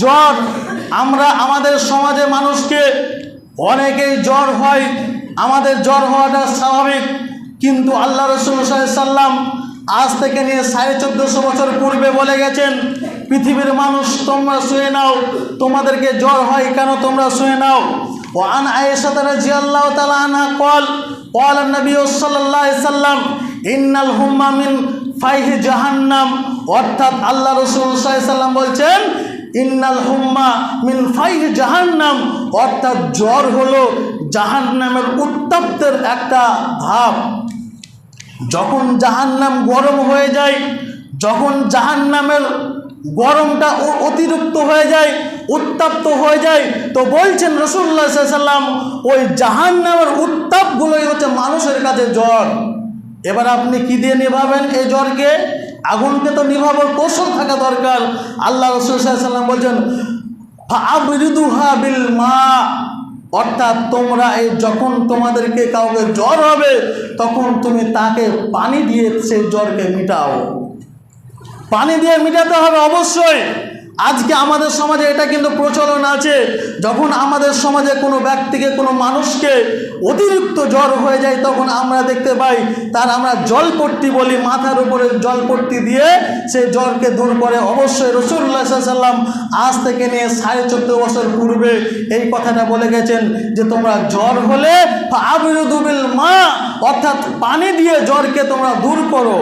জ্বর। আমরা আমাদের সমাজে মানুষকে অনেকেই জ্বর হয়, আমাদের জ্বর হওয়াটা স্বাভাবিক। কিন্তু আল্লাহ রসুল সাল্লাম আজ থেকে নিয়ে সাড়ে চোদ্দশো বছর পূর্বে বলে গেছেন, পৃথিবীর মানুষ, তোমরা শুয়ে নাও। তোমাদেরকে জ্বর হয় কেন তোমরা শুয়ে নাও? রাজি আল্লাহ তালা আনহা কল কল নবী সাল্লাহ সাল্লাম ইন্নাল হুম্মা মিন ফাইহি জাহান্নাম। অর্থাৎ আল্লাহ রসুল সাল্লাম বলছেন ইন্নাল হুম্মা মিন ফাইহি জাহান্নাম। অর্থাৎ জ্বর হলো জাহান্নামের উত্তপ্তের একটা ভাব। যখন জাহান্নাম গরম হয়ে যায়, যখন জাহান্নামের গরমটা অতিরিক্ত হয়ে যায়, উত্তপ্ত হয়ে যায়, তো বলছেন রসুল্লাহ সাল্লাম ওই জাহান্নামের উত্তাপগুলোই হচ্ছে মানুষের কাছে জ্বর। এবার আপনি কি দিয়ে নিভাবেন এই জ্বরকে? আগুনকে তো নিভাবার কৌশল থাকা দরকার। আল্লাহ রসুলাম বলছেন মা অর্থাৎ তোমরা এই যখন তোমাদেরকে কাউকে জ্বর হবে, তখন তুমি তাকে পানি দিয়ে সেই জ্বরকে মিটাও। পানি দিয়ে মিটাতে হবে অবশ্যই। আজকে আমাদের সমাজে এটা কিন্তু প্রচলন আছে, যখন আমাদের সমাজে কোনো ব্যক্তিকে, কোনো মানুষকে অতিরিক্ত জ্বর হয়ে যায়, তখন আমরা দেখতে পাই, তার আমরা জলপট্টি বলি, মাথার উপরে জলপট্টি দিয়ে সেই জ্বরকে দূর করে। অবশ্যই রসুল্লাহ সাল্লাম আজ থেকে নিয়ে সাড়ে চোদ্দ বছর পূর্বে এই কথাটা বলে গেছেন যে, তোমরা জ্বর হলে আবিরুদুবিল মা অর্থাৎ পানি দিয়ে জ্বরকে তোমরা দূর করো।